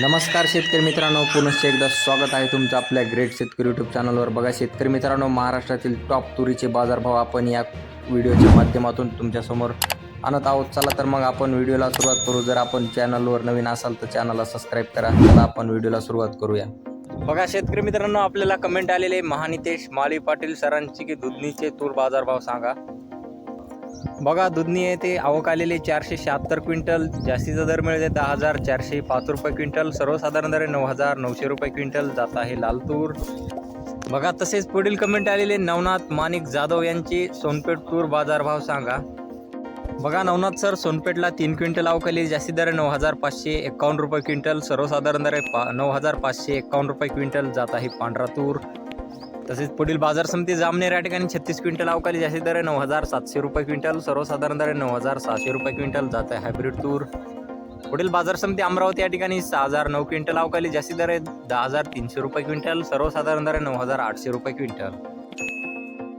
नमस्कार शेतकरी मित्रांनो पुनश्च एकदा स्वागत आहे तुमचं आपल्या ग्रेट शेतकरी यूट्यूब चॅनलवर बघा शेतकरी मित्रांनो महाराष्ट्रातील टॉप तुरीचे बाजारभाव आपण या व्हिडिओच्या माध्यमातून तुमच्यासमोर आणत आहोत. चला तर मग आपण व्हिडिओला सुरुवात करू. जर आपण चॅनलवर नवीन असाल तर चॅनलला सबस्क्राईब करा. चला आपण व्हिडिओला सुरुवात करूया. बघा शेतकरी मित्रांनो आपल्याला कमेंट आलेले महानितेश माली पाटील सरांची की दुधनीचे तूर बाजारभाव सांगा. बघा दुधनी आहे ते आवक आलेले चारशे शहात्तर क्विंटल. जास्तीचा दर मिळते दहा हजार चारशे पाच रुपये क्विंटल. सर्वसाधारण दर नऊ हजार नऊशे रुपये क्विंटल जात आहे लाल तूर बघा तसेच पुढील कमेंट आलेले नवनाथ माणिक जाधव यांची. सोनपेठ तूर बाजारभाव सांगा. बघा नवनाथ सर सोनपेठला तीन क्विंटल अवकाली जास्ती दर नऊ हजार पाचशे एकावन्न रुपये क्विंटल. सर्वसाधारण दर पा नऊ हजार पाचशे एकावन्न रुपये क्विंटल जात आहे पांढरा तूर. तसेच पुढील बाजार समिती जामनेर या ठिकाणी छत्तीस क्विंटल अवकाळी जास्ती दर नऊ हजार सातशे रुपये क्विंटल सर्वसाधारण दर नऊ हजार सहाशे रुपये क्विंटल जात आहे हायब्रिड तूर. पुढील बाजार समिती अमरावती या ठिकाणी सहा हजार नऊ क्विंटल अवकाळी जास्ती दर आहे दहा हजार तीनशे रुपये क्विंटल सर्वसाधारण दर नऊ हजार आठशे रुपये क्विंटल.